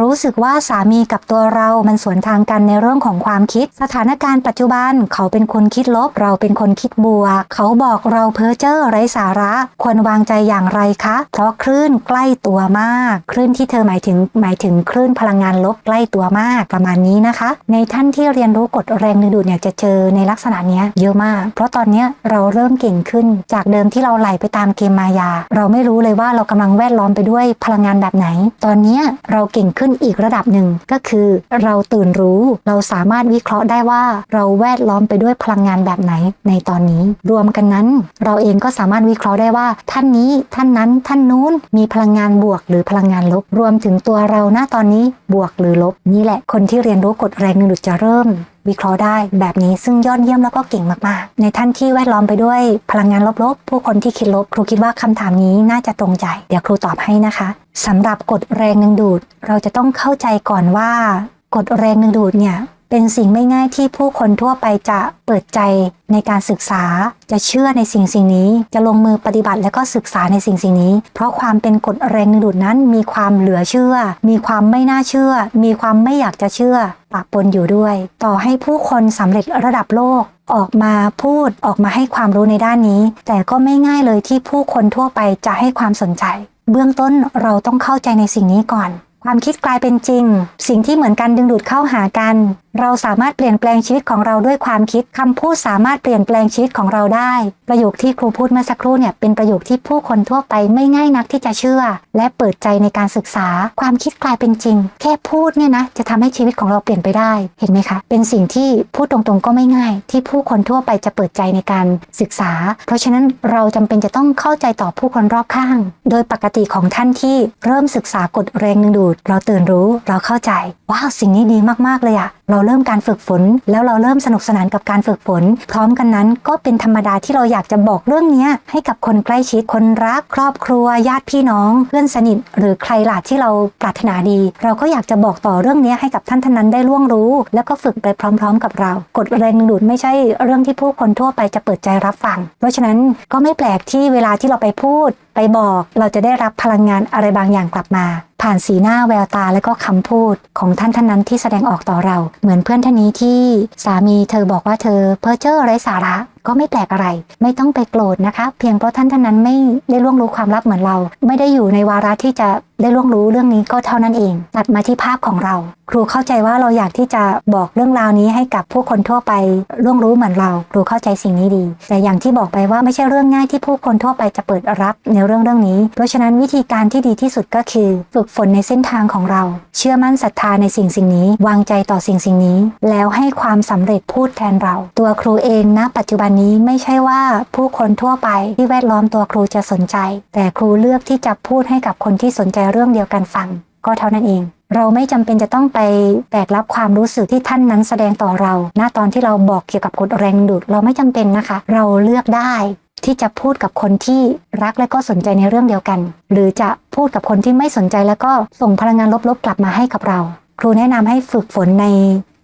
รู้สึกว่าสามีกับตัวเรามันสวนทางกันในเรื่องของความคิด สถานการณ์ปัจจุบันเขาเป็นคนคิดลบ เราเป็นคนคิดบวก เขาบอกเราเพ้อเจ้อไร้สาระ ควรวางใจอย่างไรคะ เพราะคลื่นใกล้ตัวมาก คลื่นที่เธอหมายถึงหมายถึงคลื่นพลังงานลบใกล้ตัวมากประมาณนี้นะคะ ในท่านที่เรียนรู้กฎแรงดึงดูดเนี่ยจะเจอในลักษณะนี้เยอะมาก เพราะตอนนี้เราเริ่มเก่งขึ้น จากเดิมที่เราไหลไปตามเกมมายา เราไม่รู้เลยว่าเรากำลังแวดล้อมไปด้วยพลังงานแบบไหน ตอนนี้เราเก่งขึ้นึ้นอีกระดับหนึ่งก็คือเราตื่นรู้เราสามารถวิเคราะห์ได้ว่าเราแวดล้อมไปด้วยพลังงานแบบไหนในตอนนี้ รวมกันนั้น เราเองก็สามารถวิเคราะห์ได้ว่า ท่านนี้ท่านนั้นท่านนู้นมีพลังงานบวกหรือพลังงานลบ รวมถึงตัวเราณตอนนี้บวกหรือลบนี่แหละคนที่เรียนรู้กฎแรงดึงดูดจะเริ่ม วิเคราะห์ได้แบบนี้ซึ่งยอดเยี่ยมแล้วก็เก่งมากๆ ในท่านที่แวดล้อมไปด้วยพลังงานลบๆ ผู้คนที่คิดลบ ครูคิดว่าคำถามนี้น่าจะตรงใจ เดี๋ยวครูตอบให้นะคะสำหรับกฎแรงดึงดูด เราจะต้องเข้าใจก่อนว่ากฎแรงดึงดูดเนี่ย เป็นสิ่งไม่ง่ายที่ผู้คนทั่วไปจะเปิดใจในการศึกษา จะเชื่อในสิ่งสิ่งนี้ จะลงมือปฏิบัติและก็ศึกษาในสิ่งสิ่งนี้ เพราะความเป็นกฎแรงดึงดูดนั้นมีความเหลือเชื่อ มีความไม่น่าเชื่อ มีความไม่อยากจะเชื่อปะปนอยู่ด้วย ต่อให้ผู้คนสำเร็จระดับโลกออกมาพูดออกมาให้ความรู้ในด้านนี้ แต่ก็ไม่ง่ายเลยที่ผู้คนทั่วไปจะให้ความสนใจ เบื้องต้นเราต้องเข้าใจในสิ่งนี้ก่อน ความคิดกลายเป็นจริง สิ่งที่เหมือนกันดึงดูดเข้าหากัน เราสามารถเปลี่ยนแปลงชีวิตของเราด้วยความคิดคำพูดสามารถเปลี่ยนแปลงชีวิตของเราได้ ประโยคที่ครูพูดเมื่อสักครู่เนี่ยเป็นประโยคที่ผู้คนทั่วไปไม่ง่ายนักที่จะเชื่อ และเปิดใจในการศึกษา ความคิดกลายเป็นจริง แค่พูดเนี่ยนะจะทำให้ชีวิตของเราเปลี่ยนไปได้เห็นไหมคะ เป็นสิ่งที่พูดตรงๆก็ไม่ง่าย ที่ผู้คนทั่วไปจะเปิดใจในการศึกษา เพราะฉะนั้นเราจำเป็นจะต้องเข้าใจต่อผู้คนรอบข้าง โดยปกติของท่านที่เริ่มศึกษากฎแรงดึงดูด เราตื่นรู้เราเข้าใจว้าวสิ่งนี้ดีมากๆเลยอะ เราเริ่มการฝึกฝน แล้วเราเริ่มสนุกสนานกับการฝึกฝน พร้อมกันนั้นก็เป็นธรรมดาที่เราอยากจะบอกเรื่องนี้ให้กับคนใกล้ชิดคนรัก ครอบครัว ญาติพี่น้อง เพื่อนสนิท หรือใครล่ะที่เราปรารถนาดี เราก็อยากจะบอกต่อเรื่องนี้ให้กับท่านท่านนั้นได้ล่วงรู้ แล้วก็ฝึกไปพร้อม ๆ กับเรา กฎแรงดึงดูดไม่ใช่เรื่องที่ผู้คนทั่วไปจะเปิดใจรับฟัง เพราะฉะนั้นก็ไม่แปลกที่เวลาที่เราไปพูด ไปบอก เราจะได้รับพลังงานอะไรบางอย่างกลับมา ผ่านสีหน้าแววตาและก็คำพูดของท่านท่านนั้นที่แสดงออกต่อเรา เหมือนเพื่อนท่านนี้ที่สามีเธอบอกว่าเธอเพ้อเจ้อไร้สาระ ก็ไม่แปลกอะไร ไม่ต้องไปโกรธนะคะ เพียงเพราะท่านท่านนั้นไม่ได้ล่วงรู้ความลับเหมือนเรา ไม่ได้อยู่ในวาระที่จะได้ล่วงรู้เรื่องนี้ก็เท่านั้นเอง ตัดมาที่ภาพของเรา ครูเข้าใจว่าเราอยากที่จะบอกเรื่องราวนี้ให้กับผู้คนทั่วไปล่วงรู้เหมือนเรา ครูเข้าใจสิ่งนี้ดี แต่อย่างที่บอกไปว่าไม่ใช่เรื่องง่ายที่ผู้คนทั่วไปจะเปิดรับในเรื่องเรื่องนี้ เพราะฉะนั้นวิธีการที่ดีที่สุดก็คือ ฝึกฝนในเส้นทางของเรา เชื่อมั่นศรัทธาในสิ่งสิ่งนี้ วางใจต่อสิ่งสิ่งนี้ แล้วให้ความสำเร็จพูดแทนเรา ตัวครูเองณปัจจุบันนี้ไม่ใช่ว่าผู้คนทั่วไปที่แวดล้อมตัวครูจะสนใจ แต่ครูเลือกที่จะพูดให้กับคนที่สนใจเรื่องเดียวกันฟัง ก็เท่านั้นเอง เราไม่จำเป็นจะต้องไปแบกรับความรู้สึกที่ท่านนั้นแสดงต่อเราณตอนที่เราบอกเกี่ยวกับกฎแรงดูดเราไม่จำเป็นนะคะ เราเลือกได้ที่จะพูดกับคนที่รักและก็สนใจในเรื่องเดียวกัน หรือจะพูดกับคนที่ไม่สนใจแล้วก็ส่งพลังงานลบๆกลับมาให้กับเรา ครูแนะนำให้ฝึกฝนใน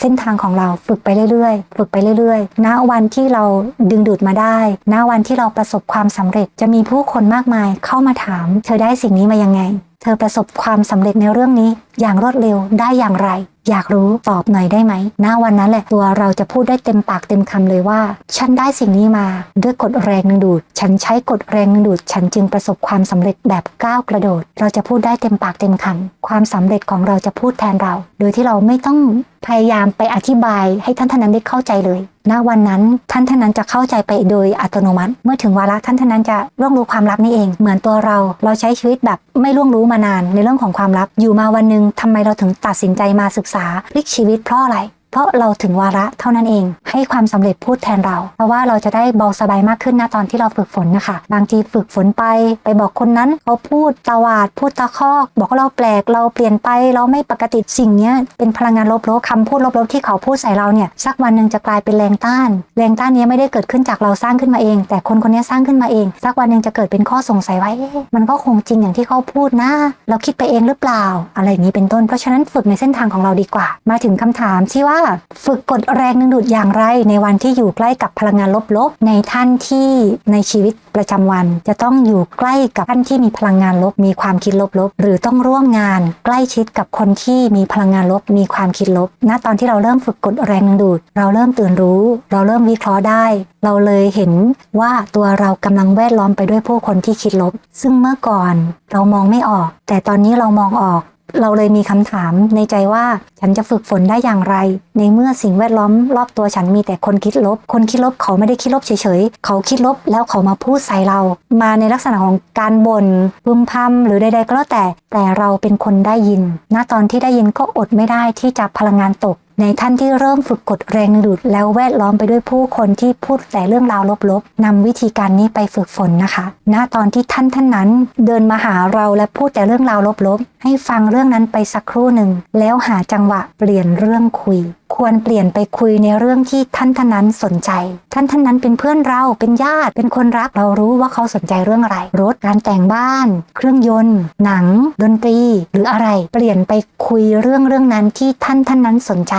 เส้นทางของเราฝึกไปเรื่อยๆ ฝึกไปเรื่อยๆ ณ วันที่เราดึงดูดมาได้ ณ วันที่เราประสบความสำเร็จ จะมีผู้คนมากมายเข้ามาถาม เธอได้สิ่งนี้มายังไง เธอประสบความสำเร็จในเรื่องนี้ อย่างรวดเร็วได้อย่างไร อยากรู้ตอบหน่อยได้ไหม ณ วันนั้นแหละตัวเราจะพูดได้เต็มปากเต็มคำเลยว่า ฉันได้สิ่งนี้มาด้วยกฎแรงดึงดูด ฉันใช้กฎแรงดึงดูด ฉันจึงประสบความสำเร็จแบบก้าวกระโดด เราจะพูดได้เต็มปากเต็มคำความสำเร็จของเราจะพูดแทนเรา โดยที่เราไม่ต้อง พยายามไปอธิบายให้ท่านท่านนั้นได้เข้าใจเลยณวันนั้นท่านท่านนั้นจะเข้าใจไปโดยอัตโนมัติ เมื่อถึงวาระท่านท่านนั้นจะร่วงรู้ความลับนี่เอง เหมือนตัวเรา เราใช้ชีวิตแบบไม่ร่วงรู้มานานในเรื่องของความลับ อยู่มาวันหนึ่งทำไมเราถึงตัดสินใจมาศึกษาพลิกชีวิตเพราะอะไร เพราะเราถึงวาระเท่านั้นเอง ให้ความสำเร็จพูดแทนเรา เพราะว่าเราจะได้เบาสบายมากขึ้นนะตอนที่เราฝึกฝนนะคะ บางทีฝึกฝนไป ไปบอกคนนั้นเขาพูดตวาด พูดตะคอก บอกว่าเราแปลกเราเปลี่ยนไปเราไม่ปกติสิ่งนี้เป็นพลังงานลบๆคำพูดลบๆที่เขาพูดใส่เราเนี่ยสักวันหนึ่งจะกลายเป็นแรงต้าน แรงต้านนี้ไม่ได้เกิดขึ้นจากเราสร้างขึ้นมาเอง แต่คนคนนี้สร้างขึ้นมาเอง สักวันหนึ่งจะเกิดเป็นข้อสงสัยว่ามันก็คงจริงอย่างที่เขาพูดนะเราคิดไปเองหรือเปล่า อะไรอย่างนี้เป็นต้นเพราะฉะนั้นฝึกในเส้นทางของเราดีกว่า มาถึงคำถามที่ว่าฝึกกดแรงดึงดูดอย่างไร ในวันที่อยู่ใกล้กับพลังงานลบๆ ในท่านที่ในชีวิตประจำวัน จะต้องอยู่ใกล้กับท่านที่มีพลังงานลบ มีความคิดลบๆ หรือต้องร่วมงานใกล้ชิดกับคนที่มีพลังงานลบ มีความคิดลบ ณ ตอนที่เราเริ่มฝึกกดแรงดึงดูด เราเริ่มตื่นรู้ เราเริ่มวิเคราะห์ได้ เราเลยเห็นว่าตัวเรากำลังแวดล้อมไปด้วยผู้คนที่คิดลบ ซึ่งเมื่อก่อนเรามองไม่ออก แต่ตอนนี้เรามองออก เราเลยมีคำถามในใจว่าฉันจะฝึกฝนได้อย่างไร ในเมื่อสิ่งแวดล้อมรอบตัวฉันมีแต่คนคิดลบ คนคิดลบเขาไม่ได้คิดลบเฉยๆ เขาคิดลบแล้วเขามาพูดใส่เรา มาในลักษณะของการบน่นพึมพำหรือใดๆก็แล้วแต่แต่เราเป็นคนได้ยิน ณตอนที่ได้ยินก็อดไม่ได้ที่จะพลังงานตก ในท่านที่เริ่มฝึกกดแรงดึงดูด แล้วแวดล้อมไปด้วยผู้คนที่พูดแต่เรื่องราวลบๆนำวิธีการนี้ไปฝึกฝนนะคะ ณ ตอนที่ท่านท่านนั้น เดินมาหาเราและพูดแต่เรื่องราวลบๆ ให้ฟังเรื่องนั้นไปสักครู่หนึ่ง แล้วหาจังหวะเปลี่ยนเรื่องคุย ควรเปลี่ยนไปคุยในเรื่องที่ท่านท่านนั้นสนใจ ท่านท่านนั้นเป็นเพื่อนเราเป็นญาติเป็นคนรักเรารู้ว่าเขาสนใจเรื่องอะไร รถการแต่งบ้าน เครื่องยนต์ หนัง ดนตรี หรืออะไร เปลี่ยนไปคุยเรื่องเรื่องนั้นที่ท่านท่านนั้นสนใจ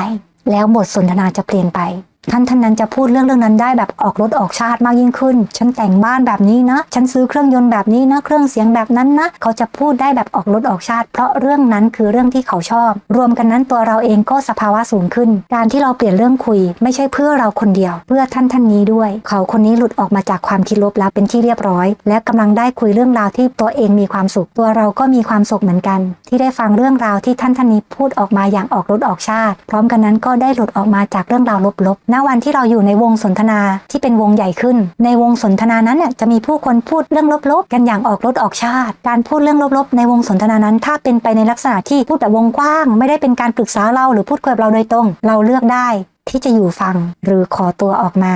แล้วบทสนทนาจะเปลี่ยนไป ท่านท่านนั้นจะพูดเรื่องเรื่องนั้นได้แบบออกรถออกชาติมากยิ่งขึ้น ฉันแต่งบ้านแบบนี้นะ ฉันซื้อเครื่องยนต์แบบนี้นะ เครื่องเสียงแบบนั้นนะ เขาจะพูดได้แบบออกรถออกชาติ เพราะเรื่องนั้นคือเรื่องที่เขาชอบ รวมกันนั้นตัวเราเองก็สภาวะสูงขึ้น การที่เราเปลี่ยนเรื่องคุย ไม่ใช่เพื่อเราคนเดียว เพื่อท่านท่านนี้ด้วย เขาคนนี้หลุดออกมาจากความคิดลบแล้วเป็นที่เรียบร้อย และกำลังได้คุยเรื่องราวที่ตัวเองมีความสุข ตัวเราก็มีความสุขเหมือนกัน ที่ได้ฟังเรื่องราวที่ท่านท่านนี้พูดออกมาอย่างออกรถออกชาติ พร้อมกันนั้นก็ได้หลุดออกมาจากเรื่องราวลบๆณวันที่เราอยู่ในวงสนทนาที่เป็นวงใหญ่ขึ้น ในวงสนทนานั้นเนี่ยจะมีผู้คนพูดเรื่องลบๆ กันอย่างออกรถออกชาติ การพูดเรื่องลบๆ ในวงสนทนานั้น ถ้าเป็นไปในลักษณะที่พูดแบบวงกว้าง ไม่ได้เป็นการปรึกษาเราหรือพูดคุยกับเราโดยตรง เราเลือกได้ ที่จะอยู่ฟังหรือขอตัวออกมา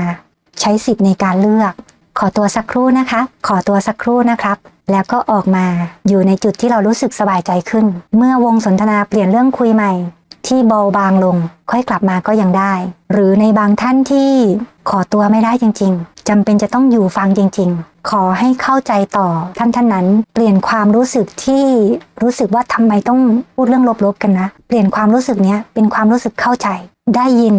ใช้สิทธิ์ในการเลือก ขอตัวสักครู่นะคะ ขอตัวสักครู่นะครับแล้วก็ออกมาอยู่ในจุดที่เรารู้สึกสบายใจขึ้น เมื่อวงสนทนาเปลี่ยนเรื่องคุยใหม่ ที่เบาบางลง ค่อยกลับมาก็ยังได้ หรือในบางท่านที่ขอตัวไม่ได้จริง ๆจำเป็นจะต้องอยู่ฟังจริง ๆ ขอให้เข้าใจต่อท่านท่านนั้น เปลี่ยนความรู้สึกที่รู้สึกว่าทำไมต้องพูดเรื่องลบๆกันนะ เปลี่ยนความรู้สึกเนี้ยเป็นความรู้สึกเข้าใจ ได้ยิน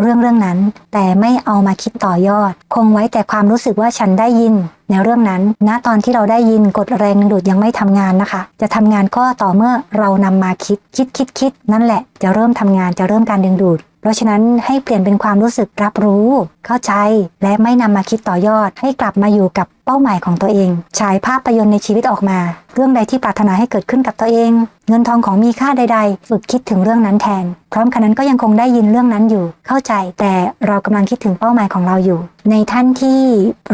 เรื่องเรื่องนั้น แต่ไม่เอามาคิดต่อยอด คงไว้แต่ความรู้สึกว่าฉันได้ยิน ในเรื่องนั้น ณตอนที่เราได้ยินกดแรงดึงดูดยังไม่ทำงานนะคะ จะทำงานก็ต่อเมื่อเรานำมาคิดคิดคิดคิดนั่นแหละจะเริ่มทำงานจะเริ่มการดึงดูดเพราะฉะนั้นให้เปลี่ยนเป็นความรู้สึกรับรู้ เข้าใจและไม่นำมาคิดต่อยอด ให้กลับมาอยู่กับเป้าหมายของตัวเอง ฉายภาพยนตร์ในชีวิตออกมา เรื่องใดที่ปรารถนาให้เกิดขึ้นกับตัวเอง เงินทองของมีค่าใด ๆ ฝึกคิดถึงเรื่องนั้นแทน พร้อมกันนั้นก็ยังคงได้ยินเรื่องนั้นอยู่ เข้าใจแต่เรากำลังคิดถึงเป้าหมายของเราอยู่ ในท่านที่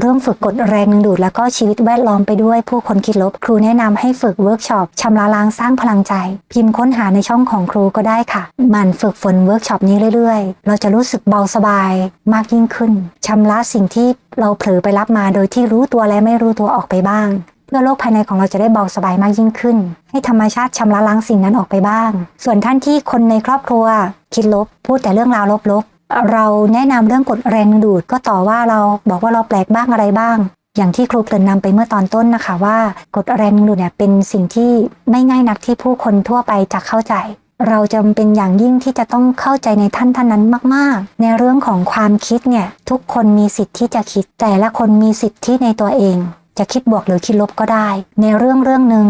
เริ่มฝึกกดแรงดึงดูดแล้วก็ชีวิตแวดล้อมไปด้วยผู้คนคิดลบ ครูแนะนำให้ฝึกเวิร์กช็อปชำระล้างสร้างพลังใจ พิมพ์ค้นหาในช่องของครูก็ได้ค่ะ มันฝึกฝนเวิร์กช็อปนี้เรื่อยๆ เราจะรู้สึกเบาสบายมากยิ่งขึ้นชำระสิ่งที่เราเผลอไปรับมาโดยที่รู้ตัวและไม่รู้ตัวออกไปบ้าง เพื่อโลกภายในของเราจะได้เบาสบายมากยิ่งขึ้น ให้ธรรมชาติชำระล้างสิ่งนั้นออกไปบ้าง ส่วนท่านที่คนในครอบครัว คิดลบ พูดแต่เรื่องราวลบๆเราแนะนำเรื่องกดแรงดูดก็ต่อว่าเราบอกว่าเราแปลกบ้างอะไรบ้างอย่างที่ครูเกริ่นนำไปเมื่อตอนต้นนะคะว่ากดแรงดึงดูดเนี่ยเป็นสิ่งที่ไม่ง่ายนักที่ผู้คนทั่วไปจะเข้าใจ เราจำเป็นอย่างยิ่งที่จะต้องเข้าใจในท่านท่านนั้นมาก ๆ ในเรื่องของความคิดเนี่ยทุกคนมีสิทธิ์ที่จะคิด แต่ละคนมีสิทธิ์ที่ในตัวเอง จะคิดบวกหรือคิดลบก็ได้ ในเรื่องเรื่องหนึ่ง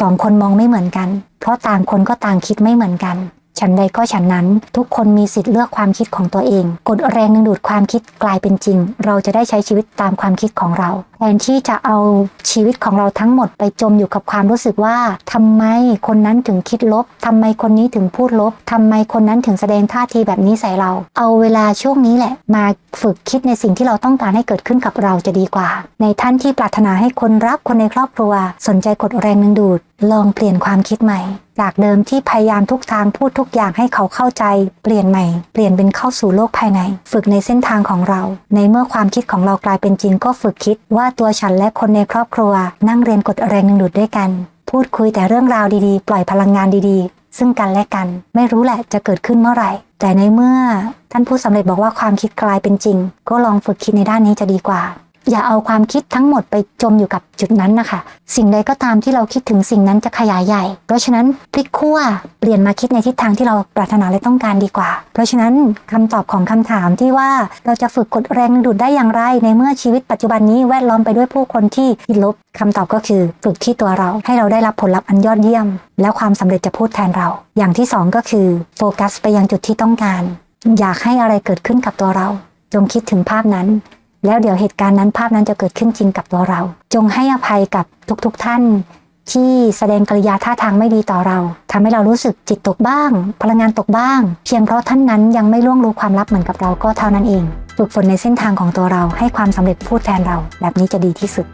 สองคนมองไม่เหมือนกัน เพราะต่างคนก็ต่างคิดไม่เหมือนกันฉันใดก็ฉันนั้นทุกคนมีสิทธิ์เลือกความคิดของตัวเอง กดแรงดึงดูดความคิดกลายเป็นจริง เราจะได้ใช้ชีวิตตามความคิดของเราแทนที่จะเอาชีวิตของเราทั้งหมดไปจมอยู่กับความรู้สึกว่าทำไมคนนั้นถึงคิดลบทำไมคนนี้ถึงพูดลบทำไมคนนั้นถึงแสดงท่าทีแบบนี้ใส่เรา เอาเวลาช่วงนี้แหละ มาฝึกคิดในสิ่งที่เราต้องการให้เกิดขึ้นกับเราจะดีกว่า ในท่านที่ปรารถนาให้คนรักคนในครอบครัว สนใจกดแรงดึงดูด ลองเปลี่ยนความคิดใหม่ จากเดิมที่พยายามทุกทางพูดทุกอย่างให้เขาเข้าใจ เปลี่ยนใหม่ เปลี่ยนเป็นเข้าสู่โลกภายใน ฝึกในเส้นทางของเรา ในเมื่อความคิดของเรากลายเป็นจริงก็ฝึกคิดว่าว่าตัวฉันและคนในครอบครัว นั่งเรียนกดแรงดึงดูดด้วยกัน พูดคุยแต่เรื่องราวดีๆ ปล่อยพลังงานดีๆ ซึ่งกันและกัน ไม่รู้แหละจะเกิดขึ้นเมื่อไหร่ แต่ในเมื่อท่านผู้สำเร็จบอกว่าความคิดกลายเป็นจริง ก็ลองฝึกคิดในด้านนี้จะดีกว่า อย่าเอาความคิดทั้งหมดไปจมอยู่กับจุดนั้นนะคะ สิ่งใดก็ตามที่เราคิดถึงสิ่งนั้นจะขยายใหญ่ เพราะฉะนั้นพลิกขั้วเปลี่ยนมาคิดในทิศทางที่เราปรารถนาและต้องการดีกว่า เพราะฉะนั้นคำตอบของคำถามที่ว่าเราจะฝึกกดแรงดูดได้อย่างไร ในเมื่อชีวิตปัจจุบันนี้แวดล้อมไปด้วยผู้คนที่คิดลบคำตอบก็คือฝึกที่ตัวเราให้เราได้รับผลลัพธ์อันยอดเยี่ยม แล้วความสำเร็จจะพูดแทนเรา อย่างที่สองก็คือโฟกัสไปยังจุดที่ต้องการ อยากให้อะไรเกิดขึ้นกับตัวเรา จงคิดถึงภาพนั้น แล้วเดี๋ยวเหตุการณ์นั้นภาพนั้นจะเกิดขึ้นจริงกับตัวเรา จงให้อภัยกับทุกๆทท่าน ที่แสดงกริยาท่าทางไม่ดีต่อเราทำให้เรารู้สึกจิตตกบ้าง พลังงานตกบ้าง เพียงเพราะท่านนั้นยังไม่ล่วงรู้ความลับเหมือนกับเราก็เท่านั้นเองฝึกฝนในเส้นทางของตัวเราให้ความสำเร็จพูดแทนเรา แบบนี้จะดีที่สุด